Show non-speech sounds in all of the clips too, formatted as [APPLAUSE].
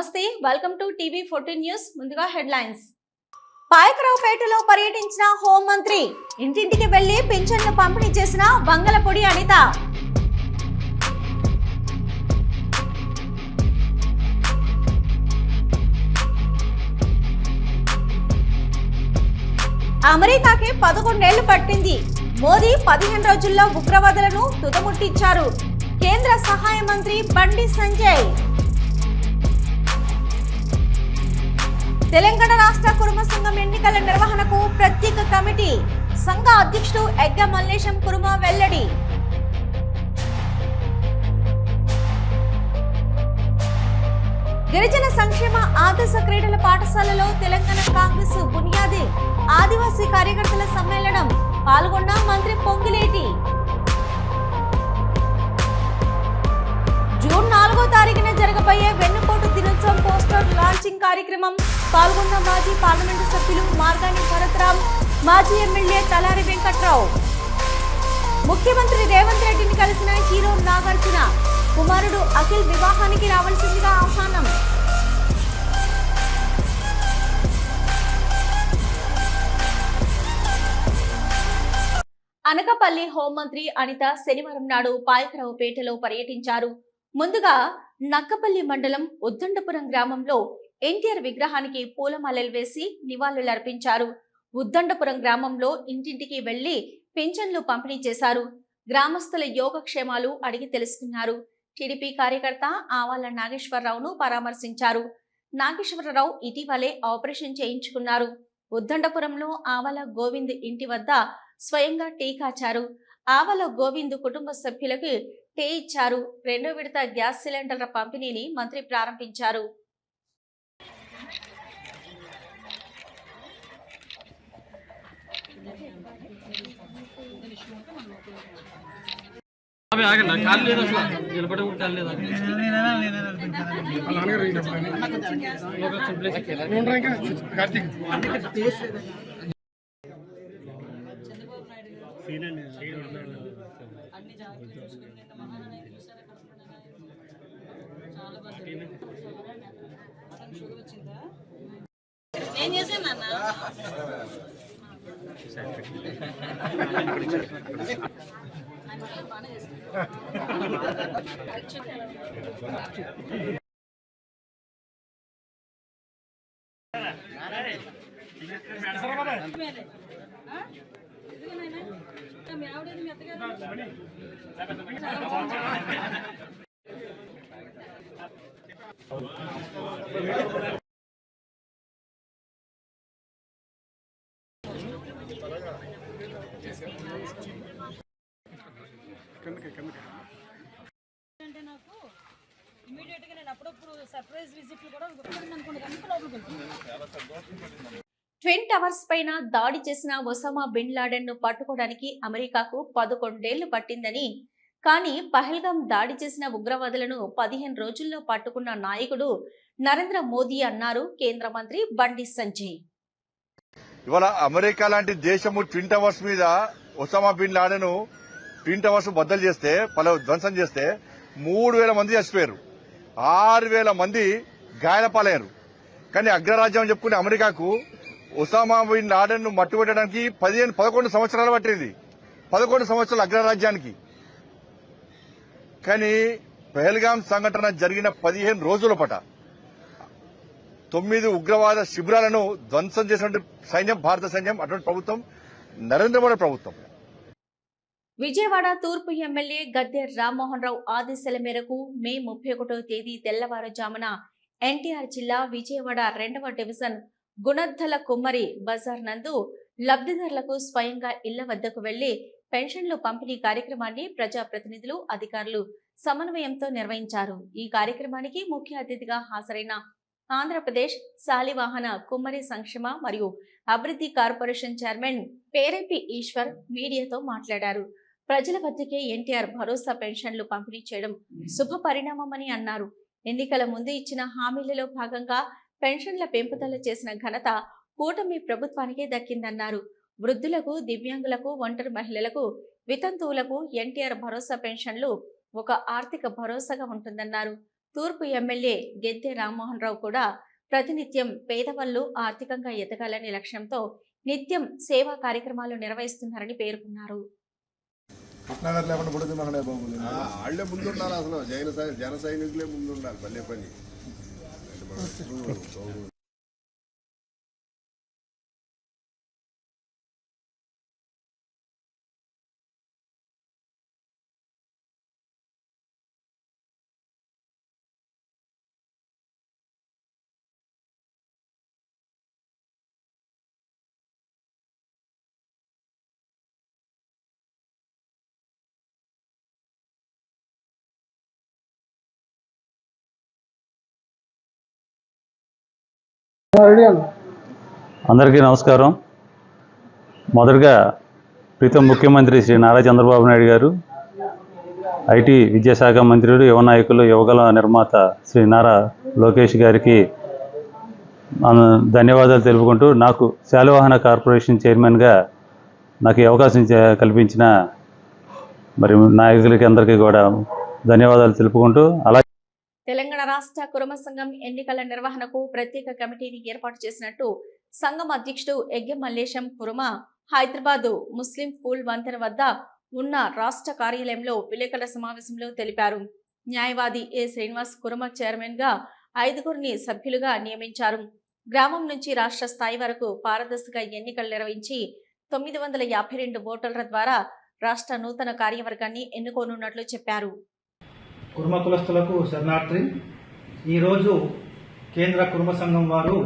నమస్తే welcome to TV fourteen news ముందుగా headlines పాయకరావుపేటలో పర్యటించిన హోంమంత్రి ఇంటింటికి వెళ్ళి పింఛన్లు పంపిణీ చేసిన బంగలపొడి అనిత. అమెరికాకి పదకొండేళ్ళు పట్టింది. మోదీ పదిహేను రోజుల్లో ఉగ్రవాదులను తుదముట్టించారు. కేంద్ర సహాయ మంత్రి బండి సంజయ్. తెలంగాణ రాష్ట్ర కురుమ సంఘం ఎన్నికల నిర్వహణకు ప్రత్యేక కమిటీ. సంఘ అధ్యక్షుడు ఎగ్గ మల్లేశం కురుమ వెల్లడి. గిరిజన సంక్షేమ ఆదర్శ క్రీడల పాఠశాలలో తెలంగాణ కాంగ్రెస్ బునియాది ఆదివాసీ కార్యకర్తల సమ్మేళనం పాల్గొన్న మంత్రి పొంగిలేటి. జూన్ నాలుగో తారీఖున జరగబోయే వెన్నుపోటు దినోత్సవం పోస్టర్ లాంచింగ్ కార్యక్రమం పాల్గొన్న మాజీ పార్లమెంటు సభ్యులు మార్గాని భరత్రామ్ మాజీ ఎమ్మెల్యే తలారి వెంకట్రావు. ముఖ్యమంత్రి రేవంత్ రెడ్డిని కలిసిన హీరో నాగార్జున కుమారుడు అఖిల్ వివాహానికి రావాల్సిందిగా ఆహ్వానం. అనకపల్లి హోంమంత్రి అనిత శనివారం నాడు పాయకరావుపేటలో పర్యటించారు. ముందుగా నక్కపల్లి మండలం ఉద్దండపురం గ్రామంలో ఎన్టీఆర్ విగ్రహానికి పూలమాలలు వేసి నివాళులర్పించారు. ఉద్దండపురం గ్రామంలో ఇంటింటికి వెళ్ళి పింఛన్లు పంపిణీ చేశారు. గ్రామస్తుల యోగక్షేమాలు అడిగి తెలుసుకున్నారు. టీడీపీ కార్యకర్త ఆవాల నాగేశ్వరరావును పరామర్శించారు. నాగేశ్వరరావు ఇటీవలే ఆపరేషన్ చేయించుకున్నారు. ఉద్దండపురంలో ఆవల గోవింద్ ఇంటి వద్ద స్వయంగా టీ కాచారు. ఆవల గోవింద్ కుటుంబ సభ్యులకు టీ ఇచ్చారు. రెండో విడత గ్యాస్ సిలిండర్ల పంపిణీని మంత్రి ప్రారంభించారు. అవి ఆగండి. కాలు లేదు అసలు. నిలబడి కూడా కాలు లేదు ఏం [LAUGHS] [LAUGHS] మీ ఆవిడేది మీ అత్తగారు అంటే నాకు ఇమీడియట్గా నేను అప్పుడప్పుడు సర్ప్రైజ్ విజిట్లు కూడా అనుకుంటాను అంత లోపలికి వెళ్తాను ట్విన్ టవర్స్ పైన దాడి చేసిన ఒసామా బిన్ లాడెన్ను పట్టుకోవడానికి అమెరికాకు పదకొండేళ్ళు పట్టిందని కానీ పహల్గాం దాడి చేసిన ఉగ్రవాదులను పదిహేను రోజుల్లో పట్టుకున్న నాయకుడు నరేంద్ర మోదీ అన్నారు కేంద్ర మంత్రి బండి సంజయ్. ఇవాళ అమెరికా లాంటి దేశము ట్విన్ టవర్స్ మీద Osama Bin Laden twin towers బద్దలు చేస్తే పలు ధ్వంసం చేస్తే మూడు వేల మంది చచ్చిపోయారు. ఆరు వేల మంది గాయాలపాలయ్యారు. కానీ అగ్రరాజ్యం చెప్పుకునే అమెరికాకు ఒసామా బిన్ లాడెన్ను మట్టుబెట్టడానికి పదిహేను పదకొండు సంవత్సరాలు పట్టేది. పదకొండు సంవత్సరాలు అగ్రరాజ్యానికి. కానీ పెహల్గాం సంఘటన జరిగిన పదిహేను రోజుల పట తొమ్మిది ఉగ్రవాద శిబిరాలను ధ్వంసం చేసినటువంటి సైన్యం భారత సైన్యం అటువంటి ప్రభుత్వం నరేంద్ర మోడీ ప్రభుత్వం. విజయవాడ తూర్పు ఎమ్మెల్యే గద్దె రామ్మోహన్ రావు ఆదేశాల మేరకు మే ముప్పై ఒకటో తేదీ తెల్లవారుజామున ఎన్టీఆర్ జిల్లా విజయవాడ రెండవ డివిజన్ గుణద్ధల కుమ్మరి బజార్ నందు లబ్ధిదారులకు స్వయంగా ఇళ్ళ వద్దకు వెళ్ళి పెన్షన్లు పంపిణీ కార్యక్రమాన్ని ప్రజాప్రతినిధులు అధికారులు సమన్వయంతో నిర్వహించారు. ఈ కార్యక్రమానికి ముఖ్య అతిథిగా హాజరైన ఆంధ్రప్రదేశ్ శాలివాహన కుమ్మరి సంక్షేమ మరియు అభివృద్ధి కార్పొరేషన్ చైర్మన్ పేరెపి ఈశ్వర్ మీడియాతో మాట్లాడారు. ప్రజల వద్దకే ఎన్టీఆర్ భరోసా పెన్షన్లు పంపిణీ చేయడం శుభ పరిణామమని అన్నారు. ఎన్నికల ముందు ఇచ్చిన హామీలలో భాగంగా పెన్షన్ల పెంపుదల చేసిన ఘనత కూటమి ప్రభుత్వానికే దక్కిందన్నారు. వృద్ధులకు దివ్యాంగులకు ఒంటరి మహిళలకు వితంతువులకు ఎన్టీఆర్ భరోసా పెన్షన్లు ఒక ఆర్థిక భరోసాగా ఉంటుందన్నారు. తూర్పు ఎమ్మెల్యే గెద్దె రామ్మోహన్ రావు కూడా ప్రతినిత్యం పేదవాళ్ళు ఆర్థికంగా ఎదగాలనే లక్ష్యంతో నిత్యం సేవా కార్యక్రమాలు నిర్వహిస్తున్నారని పేర్కొన్నారు. పట్నగర్ లేకుండా పడుతుంది మననే బాబు ఆ, వాళ్ళే ముందుండాలి అసలు. జైన జన సైనికులే ముందుండాలి పల్లె పని. అందరికీ నమస్కారం. మొదటగా ప్రీతం ముఖ్యమంత్రి శ్రీ నారా చంద్రబాబు నాయుడు గారు ఐటీ విద్యాశాఖ మంత్రులు యువ నాయకులు యువగల నిర్మాత శ్రీ నారా లోకేష్ గారికి ధన్యవాదాలు తెలుపుకుంటూ నాకు శాలవాహన కార్పొరేషన్ చైర్మన్గా నాకు అవకాశం కల్పించిన మరి నాయకులకి అందరికీ కూడా ధన్యవాదాలు తెలుపుకుంటూ అలా తెలంగాణ రాష్ట్ర కురుమ సంఘం ఎన్నికల నిర్వహణకు ప్రత్యేక కమిటీని ఏర్పాటు చేసినట్టు సంఘం అధ్యక్షుడు ఎగ్గె మల్లేశం కురుమ హైదరాబాద్ ముస్లిం పూల్ వంతెన వద్ద ఉన్న రాష్ట్ర కార్యాలయంలో విలేకరుల సమావేశంలో తెలిపారు. న్యాయవాది ఏ శ్రీనివాస్ కురుమ చైర్మన్గా ఐదుగురిని సభ్యులుగా నియమించారు. గ్రామం నుంచి రాష్ట్ర స్థాయి వరకు పారదర్శక ఎన్నికలు నిర్వహించి తొమ్మిది వందల యాభై రెండు ఓటర్ల ద్వారా రాష్ట్ర నూతన కార్యవర్గాన్ని ఎన్నుకోనున్నట్లు చెప్పారు. కుర్మ కులస్తులకు శరణార్థి. ఈరోజు కేంద్ర కుర్మ సంఘం వారు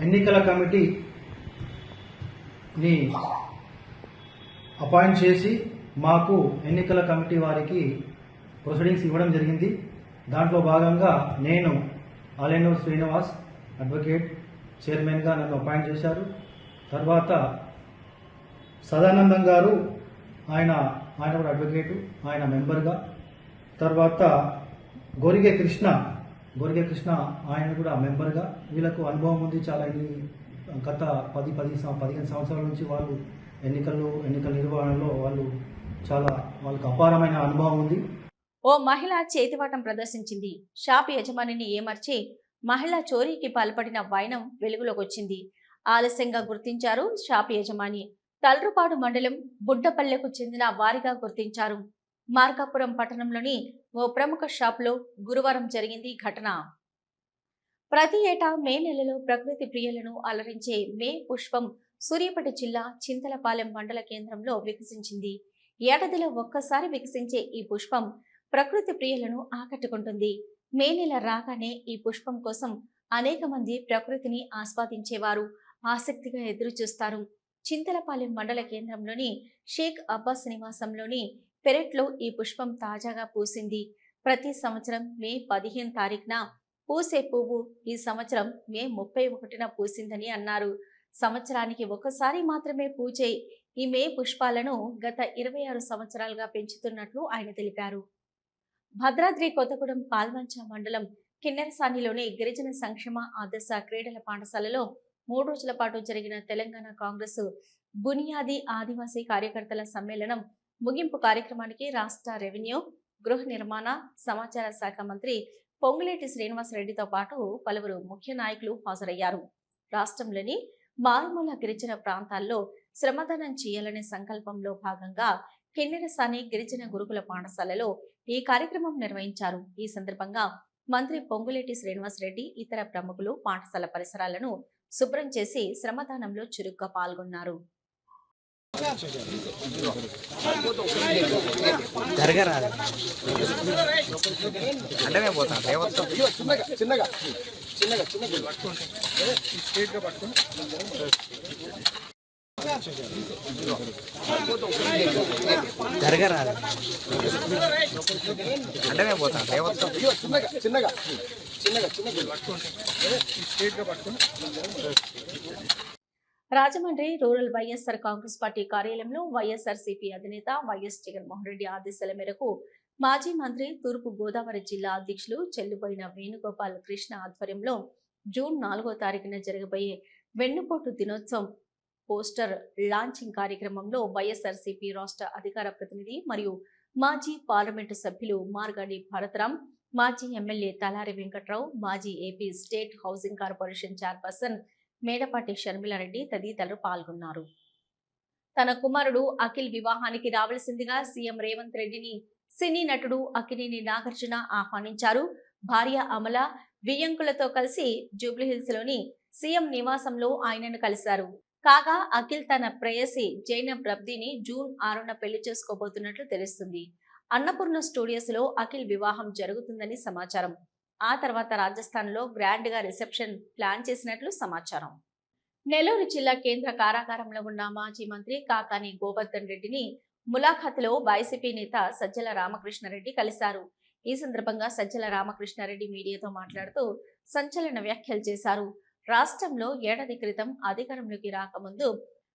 ఎన్నికల కమిటీని అపాయింట్ చేసి మాకు ఎన్నికల కమిటీ వారికి ప్రొసీడింగ్స్ ఇవ్వడం జరిగింది. దాంట్లో భాగంగా నేను ఆలెన్నూరు శ్రీనివాస్ అడ్వకేట్ చైర్మన్గా నన్ను అపాయింట్ చేశారు. తర్వాత సదానందం గారు ఆయన ఆయన కూడా అడ్వకేటు ఆయన మెంబర్గా. తర్వాత గొరిగే కృష్ణ గొరిగే కృష్ణ ఆయన కూడా మెంబర్గా వీళ్ళకు అనుభవం ఉంది చాలా ఇది గత పది పది పదిహేను సంవత్సరాల నుంచి వాళ్ళు ఎన్నికల్లో ఎన్నికల నిర్వహణలో వాళ్ళు చాలా వాళ్ళకు అపారమైన అనుభవం ఉంది. ఓ మహిళ చేతివాటం ప్రదర్శించింది. షాప్ యజమానిని ఏమర్చి మహిళ చోరీకి పాల్పడిన వైనం వెలుగులోకి వచ్చింది. ఆలస్యంగా గుర్తించారు షాప్ యజమాని. తల్రుపాడు మండలం బుడ్డపల్లెకు చెందిన వారిగా గుర్తించారు. మార్కాపురం పట్టణంలోని ఓ ప్రముఖ షాప్లో గురువారం జరిగింది ఘటన. ప్రతి ఏటా మే నెలలో ప్రకృతి ప్రియులను అలరించే మే పుష్పం సూర్యాపేట జిల్లా చింతలపాలెం మండల కేంద్రంలో వికసించింది. ఏడాదిలో ఒక్కసారి వికసించే ఈ పుష్పం ప్రకృతి ప్రియులను ఆకట్టుకుంటుంది. మే నెల రాగానే ఈ పుష్పం కోసం అనేక మంది ప్రకృతిని ఆస్వాదించేవారు ఆసక్తిగా ఎదురుచూస్తారు. చింతలపాలెం మండల కేంద్రంలోని షేక్ అబ్బాస్ నివాసంలోని పెరట్లో ఈ పుష్పం తాజాగా పూసింది. ప్రతి సంవత్సరం మే పదిహేను తారీఖున పూసే పువ్వు ఈ సంవత్సరం మే ముప్పై ఒకటిన పూసిందని అన్నారు. సంవత్సరానికి ఒకసారి మాత్రమే పూచే ఈ మే పుష్పాలను గత ఇరవై ఆరు సంవత్సరాలుగా పెంచుతున్నట్లు ఆయన తెలిపారు. భద్రాద్రి కొత్తగూడెం పాల్మంచ మండలం కిన్నెరసానిలోని గిరిజన సంక్షేమ ఆదర్శ క్రీడల పాఠశాలలో మూడు రోజుల పాటు జరిగిన తెలంగాణ కాంగ్రెస్ బునియాది ఆదివాసీ కార్యకర్తల సమ్మేళనం ముగింపు కార్యక్రమానికి రాష్ట్ర రెవెన్యూ గృహ నిర్మాణ సమాచార శాఖ మంత్రి పొంగులేటి శ్రీనివాసరెడ్డితో పాటు పలువురు ముఖ్య నాయకులు హాజరయ్యారు. రాష్ట్రంలోని మారుమూల గిరిజన ప్రాంతాల్లో శ్రమదానం చేయాలనే సంకల్పంలో భాగంగా కిన్నెరసాని గిరిజన గురుకుల పాఠశాలలో ఈ కార్యక్రమం నిర్వహించారు. ఈ సందర్భంగా మంత్రి పొంగులేటి శ్రీనివాసరెడ్డి ఇతర ప్రముఖులు పాఠశాల పరిసరాలను శుభ్రం చేసి శ్రమదానంలో చురుగ్గా పాల్గొన్నారు. జరగరా అంటేనే పోతాను దేవత్వం చిన్నగా చిన్నగా చిన్నగా. చిన్నగా పట్టుకోండి స్ట్రేట్గా పట్టుకోండి జరగరా అంటేనే పోతాను దేవత్వం చిన్నగా చిన్నగా చిన్నగా చిన్నగా పట్టుకోండి స్ట్రేట్గా పట్టుకోండి Rajahmundry rural YSR Congress party కార్యాలయంలో వైఎస్ఆర్సిపి అధినేత వైఎస్ జగన్మోహన్ రెడ్డి ఆదేశాల మేరకు మాజీ మంత్రి తూర్పు గోదావరి జిల్లా అధ్యక్షులు చెల్లుబోయిన వేణుగోపాల్ కృష్ణ ఆధ్వర్యంలో జూన్ నాలుగో తారీఖున జరగబోయే వెన్నుపోటు దినోత్సవం పోస్టర్ లాంచింగ్ కార్యక్రమంలో వైఎస్ఆర్సీపీ రాష్ట్ర అధికార ప్రతినిధి మరియు మాజీ పార్లమెంటు సభ్యులు మార్గాడి భరతరామ్ మాజీ ఎమ్మెల్యే తలారి వెంకట్రావు మాజీ AP state housing corporation chairperson Medapati Sharmila Reddy తదితరులు పాల్గొన్నారు. తన కుమారుడు అఖిల్ వివాహానికి రావలసిందిగా సీఎం రేవంత్ రెడ్డిని సినీ నటుడు అక్కినేని నాగార్జున ఆహ్వానించారు. భార్య అమల వియ్యంకులతో కలిసి జూబ్లీహిల్స్లోని సీఎం నివాసంలో ఆయనను కలిశారు. కాగా అఖిల్ తన ప్రేయసి జైనబ్ రబ్దీని జూన్ ఆరున పెళ్ళి చేసుకోబోతున్నట్లు తెలుస్తుంది. అన్నపూర్ణ స్టూడియోస్లో అఖిల్ వివాహం జరుగుతుందని సమాచారం. ఆ తర్వాత రాజస్థాన్లో గ్రాండ్గా రిసెప్షన్ ప్లాన్ చేసినట్లు సమాచారం. నెల్లూరు జిల్లా కేంద్ర కారాగారంలో ఉన్న మాజీ మంత్రి కాకాని గోవర్ధన్ రెడ్డిని ములాఖాతులో వైసీపీ నేత సజ్జల రామకృష్ణారెడ్డి కలిశారు. ఈ సందర్భంగా సజ్జల రామకృష్ణారెడ్డి మీడియాతో మాట్లాడుతూ సంచలన వ్యాఖ్యలు చేశారు. రాష్ట్రంలో ఏడాది క్రితం అధికారంలోకి రాకముందు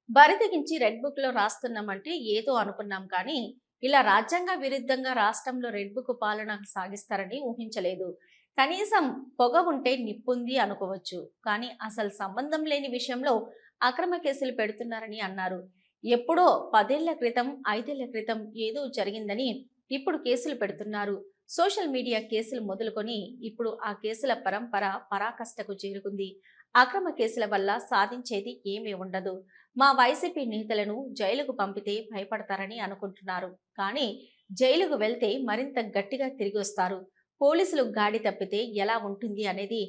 బరితెగించి రెడ్ బుక్లో రాస్తున్నామంటే ఏదో అనుకున్నాం కానీ ఇలా రాజ్యాంగ విరుద్ధంగా రాష్ట్రంలో రెడ్ బుక్ పాలన సాగిస్తారని ఊహించలేదు. కనీసం పొగ ఉంటే నిప్పుంది అనుకోవచ్చు. కానీ అసలు సంబంధం లేని విషయంలో అక్రమ కేసులు పెడుతున్నారని అన్నారు. ఎప్పుడో పదేళ్ళ క్రితం ఐదేళ్ళ క్రితం ఏదో జరిగిందని ఇప్పుడు కేసులు పెడుతున్నారు. సోషల్ మీడియా కేసులు మొదలుకొని ఇప్పుడు ఆ కేసుల పరంపర పరాకష్టకు చేరుకుంది. అక్రమ కేసుల వల్ల సాధించేది ఏమీ ఉండదు. మా వైసీపీ నేతలను జైలుకు పంపితే భయపడతారని అనుకుంటున్నారు. కానీ జైలుకు వెళ్తే మరింత గట్టిగా తిరిగి వస్తారు. పోలీసులు గాడి తప్పితే ఎలా ఉంటుంది అనేది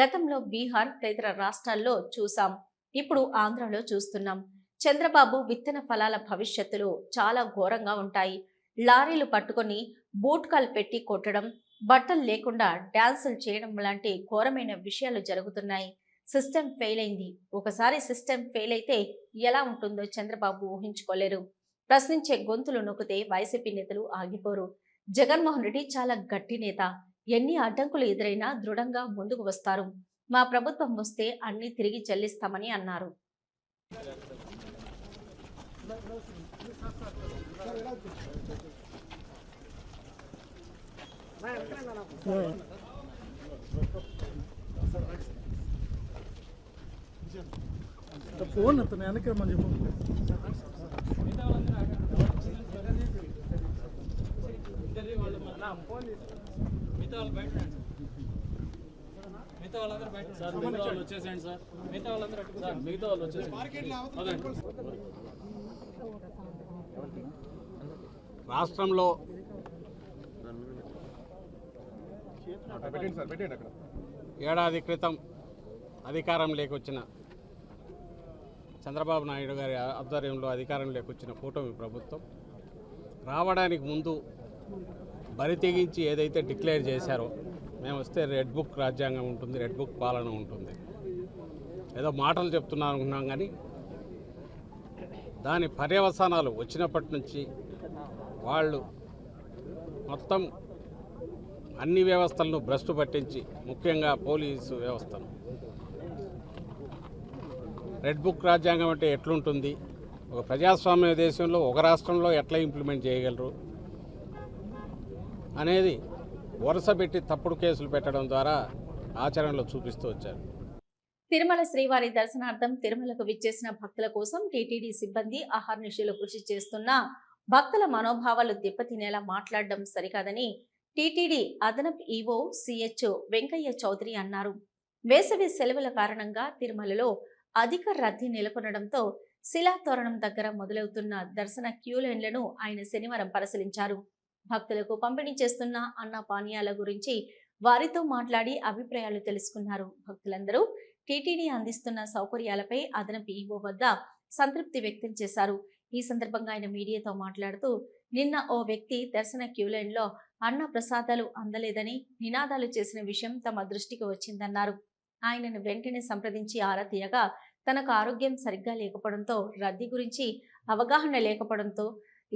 గతంలో బీహార్ తదితర రాష్ట్రాల్లో చూసాం ఇప్పుడు ఆంధ్రలో చూస్తున్నాం. చంద్రబాబు విత్తన ఫలాల భవిష్యత్తులో చాలా ఘోరంగా ఉంటాయి. లారీలు పట్టుకొని బూట్కాలు పెట్టి కొట్టడం బట్టలు లేకుండా డ్యాన్సులు చేయడం లాంటి ఘోరమైన విషయాలు జరుగుతున్నాయి. సిస్టమ్ ఫెయిల్ అయింది. ఒకసారి సిస్టమ్ ఫెయిల్ అయితే ఎలా ఉంటుందో చంద్రబాబు ఊహించుకోలేరు. ప్రశ్నించే గొంతులు నొక్కితే వైసీపీ నేతలు ఆగిపోరు. జగన్మోహన్ రెడ్డి చాలా గట్టి నేత. ఎన్ని అడ్డంకులు ఎదురైనా దృఢంగా ముందుకు వస్తారు. మా ప్రభుత్వం వస్తే అన్ని తిరిగి చెల్లిస్తామని అన్నారు. ఫోన్ అతను వెనక రమ్మని చెప్పు మిగతా వాళ్ళందరూ బయట సార్ మిగతా వాళ్ళు వచ్చేసేయండి సార్. మిగతా వాళ్ళందరూ అటు సార్ మిగతా వాళ్ళు వచ్చేసేయండి. రాష్ట్రంలో పెట్టండి సార్ పెట్టండి అక్కడ ఏడాది క్రితం అధికారం లేకొచ్చిన చంద్రబాబు నాయుడు గారి ఆధ్వర్యంలో అధికారం లేకొచ్చిన కూటమి ప్రభుత్వం రావడానికి ముందు బరి తెగించి ఏదైతే డిక్లేర్ చేశారో మేము వస్తే రెడ్ బుక్ రాజ్యాంగం ఉంటుంది రెడ్ బుక్ పాలన ఉంటుంది. ఏదో మాటలు చెప్తున్నాను అనుకున్నాం కానీ దాని పర్యవసానాలు వచ్చినప్పటి నుంచి వాళ్ళు మొత్తం అన్ని వ్యవస్థలను భ్రష్టు పట్టించి ముఖ్యంగా పోలీసు వ్యవస్థను. రెడ్ బుక్ రాజ్యాంగం అంటే ఎట్లుంటుంది? ఒక ప్రజాస్వామ్య దేశంలో ఒక రాష్ట్రంలో ఎట్లా ఇంప్లిమెంట్ చేయగలరు? అనేది వరుస పెట్టి తప్పుడు కేసులు పెట్టడం ద్వారా ఆచరణలో చూపిస్తూ వచ్చారు. తిరుమల శ్రీవారి దర్శనార్థం తిరుమలకు విచ్చేసిన భక్తుల కోసం టీటీడీ సిబ్బంది అహర్నిశలు కృషి చేస్తున్నా భక్తుల మనోభావాలు దెబ్బతినేలా మాట్లాడడం సరికాదని టీటీడీ అదనపు ఈవో సిహెచ్ వెంకయ్య చౌదరి అన్నారు. వేసవి సెలవుల కారణంగా తిరుమలలో అధిక రద్దీ నెలకొనడంతో శిలాతోరణం దగ్గర మొదలవుతున్న దర్శన క్యూ లైన్లను ఆయన శనివారం పరిశీలించారు. భక్తులకు పంపిణీ చేస్తున్న అన్న పానీయాల గురించి వారితో మాట్లాడి అభిప్రాయాలు తెలుసుకున్నారు. భక్తులందరూ టీటీడీ అందిస్తున్న సౌకర్యాలపై అదనపు ఈవో వద్ద సంతృప్తి వ్యక్తం చేశారు. ఈ సందర్భంగా ఆయన మీడియాతో మాట్లాడుతూ నిన్న ఓ వ్యక్తి దర్శన క్యూ లైన్లో అన్న ప్రసాదాలు అందలేదని నినాదాలు చేసిన విషయం తమ దృష్టికి వచ్చిందన్నారు. ఆయనను వెంటనే సంప్రదించి ఆరా తీయగా తనకు ఆరోగ్యం సరిగ్గా లేకపోవడంతో రద్దీ గురించి అవగాహన లేకపోవడంతో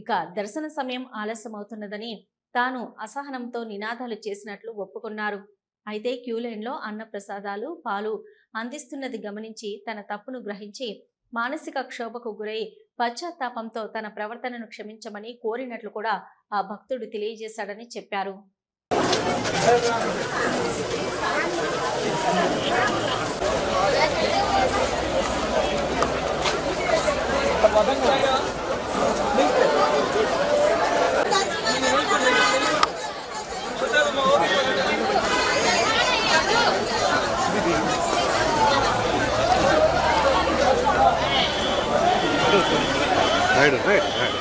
ఇక దర్శన సమయం ఆలస్యం అవుతున్నదని తాను అసహనంతో నినాదాలు చేసినట్లు ఒప్పుకున్నారు. అయితే క్యూలైన్లో అన్న ప్రసాదాలు పాలు అందిస్తున్నది గమనించి తన తప్పును గ్రహించి మానసిక క్షోభకు గురై పశ్చాత్తాపంతో తన ప్రవర్తనను క్షమించమని కోరినట్లు కూడా ఆ భక్తుడు తెలియజేశాడని చెప్పారు. Right right right.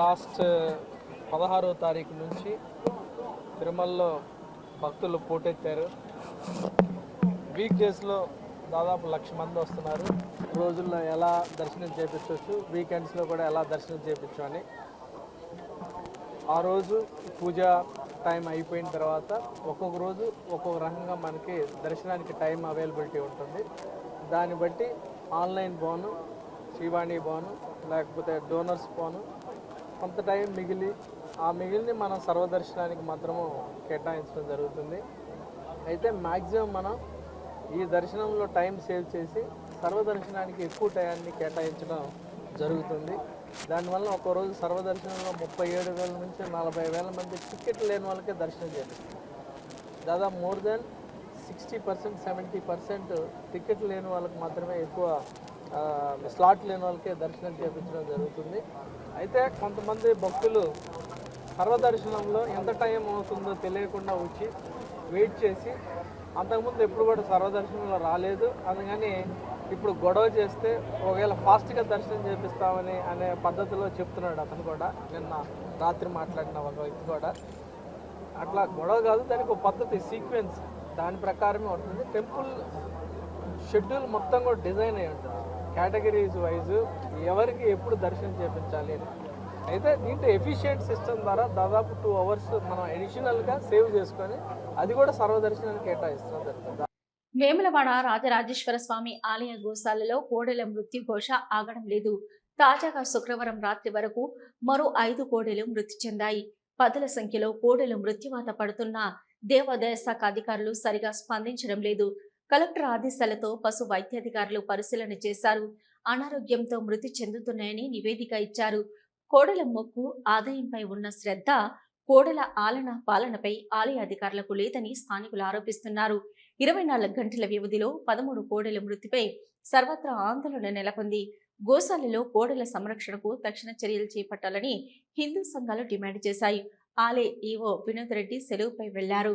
లాస్ట్ పదహారో తారీఖు నుంచి తిరుమలలో భక్తులు పోటెత్తారు. వీక్ డేస్లో దాదాపు లక్ష మంది వస్తున్నారు. రోజుల్లో ఎలా దర్శనం చేపించవచ్చు వీకెండ్స్లో కూడా ఎలా దర్శనం చేయించు అని ఆ రోజు పూజ టైం అయిపోయిన తర్వాత ఒక్కొక్క రోజు ఒక్కొక్క రకంగా మనకి దర్శనానికి టైం అవైలబిలిటీ ఉంటుంది. దాన్ని బట్టి ఆన్లైన్ బోను శ్రీవాణి బోను లేకపోతే డోనర్స్ బోను కొంత టైం మిగిలి ఆ మిగిలిని మనం సర్వదర్శనానికి మాత్రము కేటాయించడం జరుగుతుంది. అయితే మ్యాక్సిమం మనం ఈ దర్శనంలో టైం సేవ్ చేసి సర్వదర్శనానికి ఎక్కువ టయాన్ని కేటాయించడం జరుగుతుంది. దానివల్ల ఒక రోజు సర్వదర్శనంలో ముప్పై ఏడు వేల నుంచి నలభై వేల మంది టికెట్ లేని వాళ్ళకే దర్శనం చేస్తారు దాదాపు more than sixty percent seventy percent ticket లేని వాళ్ళకి మాత్రమే ఎక్కువ స్లాట్ లేని వాళ్ళకే దర్శనం చేయించడం జరుగుతుంది. అయితే కొంతమంది భక్తులు సర్వదర్శనంలో ఎంత టైం అవుతుందో తెలియకుండా వచ్చి వెయిట్ చేసి అంతకుముందు ఎప్పుడు కూడా సర్వదర్శనంలో రాలేదు. అందుకని ఇప్పుడు గొడవ చేస్తే ఒకవేళ ఫాస్ట్గా దర్శనం చేపిస్తామని అనే పద్ధతిలో చెప్తున్నాడు అతను కూడా. నిన్న రాత్రి మాట్లాడిన ఒక వ్యక్తి కూడా. అట్లా గొడవ కాదు దానికి ఒక పద్ధతి సీక్వెన్స్ దాని ప్రకారమే ఉంటుంది. టెంపుల్ షెడ్యూల్ మొత్తం కూడా డిజైన్ అయి ఉంటుంది. కేటగిరీస్ వైజ్ ఎవరికి ఎప్పుడు దర్శనం చేపించాలి అని. అయితే దీంట్లో ఎఫిషియెంట్ సిస్టమ్ ద్వారా దాదాపు టూ అవర్స్ మనం అడిషనల్గా సేవ్ చేసుకొని అది కూడా సర్వదర్శనానికి కేటాయిస్తున్నాం జరుగుతుంది. వేములవాడ రాజరాజేశ్వర స్వామి ఆలయ గోశాలలో కోడెల మృత్యు ఘోష ఆగడం లేదు. తాజాగా శుక్రవారం రాత్రి వరకు మరో ఐదు కోడెలు మృతి చెందాయి. పదుల సంఖ్యలో కోడెలు మృత్యువాత పడుతున్న దేవాదాయ శాఖ అధికారులు సరిగా స్పందించడం లేదు. కలెక్టర్ ఆదేశాలతో పశు వైద్యాధికారులు పరిశీలన చేశారు. అనారోగ్యంతో మృతి చెందుతున్నాయని నివేదిక ఇచ్చారు. కోడల మొక్కు ఆదాయంపై ఉన్న శ్రద్ధ కోడల ఆలన పాలనపై ఆలయ అధికారులకు లేదని స్థానికులు ఆరోపిస్తున్నారు. ఇరవై నాలుగు గంటల వ్యవధిలో పదమూడు కోడెల మృతిపై సర్వత్రా ఆందోళన నెలకొంది. గోశాలలో కోడల సంరక్షణకు తక్షణ చర్యలు చేపట్టాలని హిందూ సంఘాలు డిమాండ్ చేశాయి. ఆలయ ఈవో వినోద్ రెడ్డి సెలవుపై వెళ్ళారు.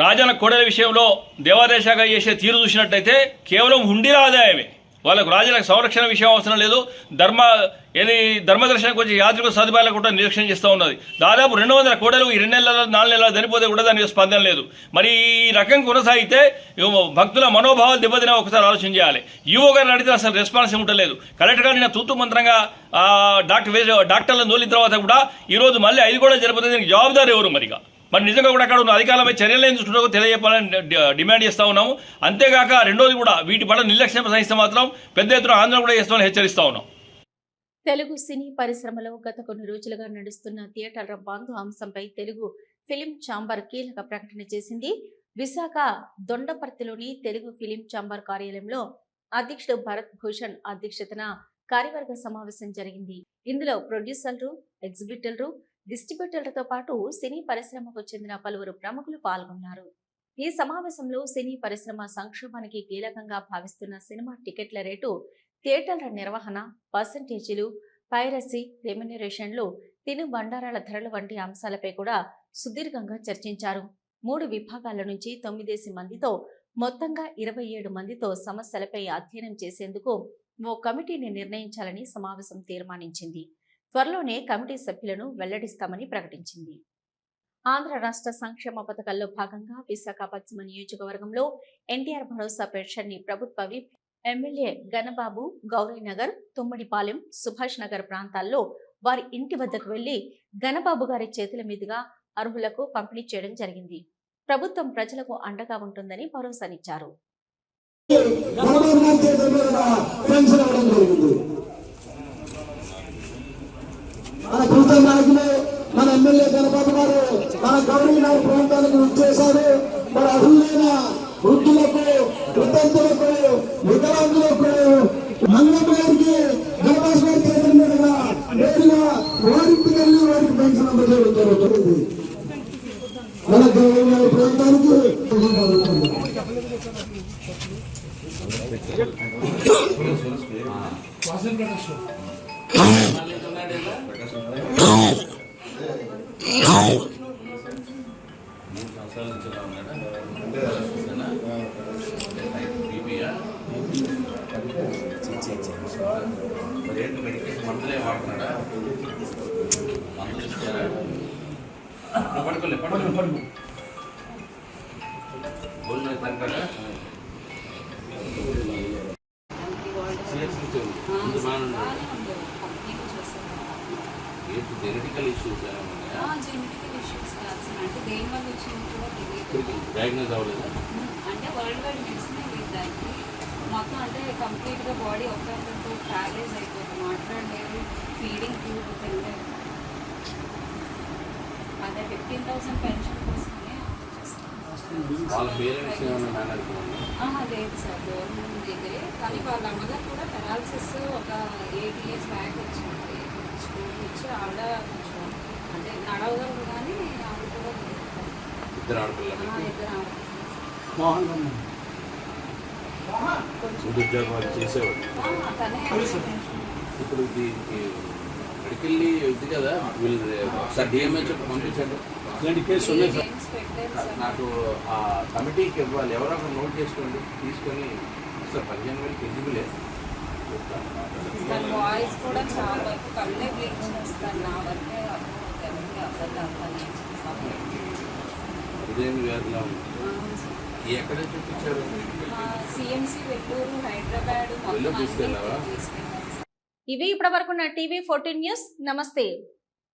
రాజన్న కోడల విషయంలో దేవాదేశాఖ చేసే తీరు చూసినట్టయితే కేవలం హుండీల ఆదాయమే. వాళ్ళకు రాజులకు సంరక్షణ విషయం అవసరం లేదు. ధర్మ ఏది ధర్మదర్శనం కొంచెం యాత్రిక సదుపాయాలు కూడా నిరీక్షణ చేస్తూ ఉన్నది. దాదాపు రెండు వందల కోడలు ఈ రెండు నెలల నాలుగు నెలల చనిపోతే కూడా దానికి స్పందన లేదు. మరి ఈ రకం కొనసాగితే భక్తుల మనోభావాలు దెబ్బతినే ఒకసారి ఆలోచన చేయాలి. ఈవో గారిని అడిగితే అసలు రెస్పాన్స్ ఉండలేదు. కలెక్టర్ గారు నిన్న తూతు మంత్రంగా డాక్టర్ వేరే డాక్టర్లను తోలిన తర్వాత కూడా ఈ రోజు మళ్ళీ ఐదు కూడా జరిపోతే దీనికి జవాబుదారు ఎవరు మరిగా? మరి నిజంగా కూడా అక్కడ ఉన్న అధికారులపై చర్యలు ఏం చూసుకుంటూ తెలియజెప్పాలని డిమాండ్ చేస్తూ ఉన్నాము. అంతేగాక రెండోది కూడా వీటి పట్ల నిర్లక్ష్యం సహిస్తే మాత్రం పెద్ద ఎత్తున ఆందోళన కూడా చేస్తామని హెచ్చరిస్తూ ఉన్నాం. తెలుగు సినీ పరిశ్రమలో గత కొన్ని రోజులుగా నడుస్తున్న థియేటర్ల బంధు అంశంపై తెలుగు ఫిలిం ఛాంబర్ కీలక ప్రకటన చేసింది. విశాఖ దొండపర్తిలోని తెలుగు ఫిలిం ఛాంబర్ కార్యాలయంలో అధ్యక్షుడు భరత్ భూషణ్ అధ్యక్షతన కార్యవర్గ సమావేశం జరిగింది. ఇందులో ప్రొడ్యూసర్లు ఎగ్జిబిటర్లు డిస్ట్రిబ్యూటర్లతో పాటు సినీ పరిశ్రమకు చెందిన పలువురు ప్రముఖులు పాల్గొన్నారు. ఈ సమావేశంలో సినీ పరిశ్రమ సంక్షోభానికి కీలకంగా భావిస్తున్న సినిమా టికెట్ల రేటు థియేటర్ల నిర్వహణ పర్సంటేజీలు పైరసీ రెమ్యునరేషన్లు తిను బండారాల ధరలు వంటి అంశాలపై కూడా సుదీర్ఘంగా చర్చించారు. మూడు విభాగాల నుంచి తొమ్మిదేసి మందితో మొత్తంగా ఇరవై ఏడు మందితో సమస్యలపై అధ్యయనం చేసేందుకు ఓ కమిటీని నిర్ణయించాలని సమావేశం తీర్మానించింది. త్వరలోనే కమిటీ సభ్యులను వెల్లడిస్తామని ప్రకటించింది. ఆంధ్ర రాష్ట్ర సంక్షేమ పథకాల్లో భాగంగా విశాఖ పశ్చిమ నియోజకవర్గంలో ఎన్టీఆర్ భరోసా పెన్షన్ని ప్రభుత్వ విప్ ఎమ్మెల్యే గణబాబు గౌరీనగర్ తుమ్మడిపాలెం సుభాష్ నగర్ ప్రాంతాల్లో వారి ఇంటి వద్దకు వెళ్ళి గణబాబు గారి చేతుల మీదుగా అర్హులకు పంపిణీ చేయడం జరిగింది. ప్రభుత్వం ప్రజలకు అండగా ఉంటుందని భరోసానిచ్చారు. గణబాబు గారి మన ఎమ్మెల్యే గణబాబు గారు మన గౌరీ నగర్ ప్రాంతానికి వచ్చేశారు. మరి అర్హులైన జెనెటికల్ ఇష్యూస్ కాదు సార్ అంటే దేని వల్ల వచ్చింది కూడా తెలియదు అంటే వరల్డ్ వైడ్ మెడిసిన్ లేదు దానికి మొత్తం అంటే కంప్లీట్గా బాడీ ఒక్కొక్కరితో ప్యారేజ్ అయిపోతుంది మాట్లాడలేదు ఫీడింగ్ ట్యూబ్ తినలేదు అదే ఫిఫ్టీన్ థౌసండ్ పెన్షన్ కోసమే వాళ్ళ పేరెంట్స్ ఆహా, లేదు సార్. గవర్నమెంట్ దగ్గరే. కానీ వాళ్ళ అమ్మగారు కూడా పెరాలసిస్ ఒక ఎయిట్ ఇయర్స్ బ్యాక్ వచ్చింది. స్కూల్ నుంచి ఆవిడ ఇద్దరు ఆడపిల్లలు. ఆవిడ ఉద్యోగాలు చేసేవాడు ఇప్పుడు దీనికి మెడికల్లీ ఇది కదా వీళ్ళు ఒకసారి డిఎంహెచ్ పంపించండి. ఇలాంటి కేసు ఉన్నాయి సార్. నాకు ఆ కమిటీకి ఇవ్వాలి. ఎవరో ఒకరు నోట్ చేసుకోండి. తీసుకొని సార్ పదిహేను వేలకి మన వాయిస్ కూడా చాలా వరకు కళ్ళే బ్లీచ్ చేస్తారు నా వరకే ఎవరికి అవ్వదు అవ్వాలి హృదయం వ్యాధిలా ఉంది ఎక్కడ చూపించారు? హైదరాబాద్ ఇవి ఇప్పటి వరకున్న టీవీ ఫోర్టీన్ న్యూస్. నమస్తే.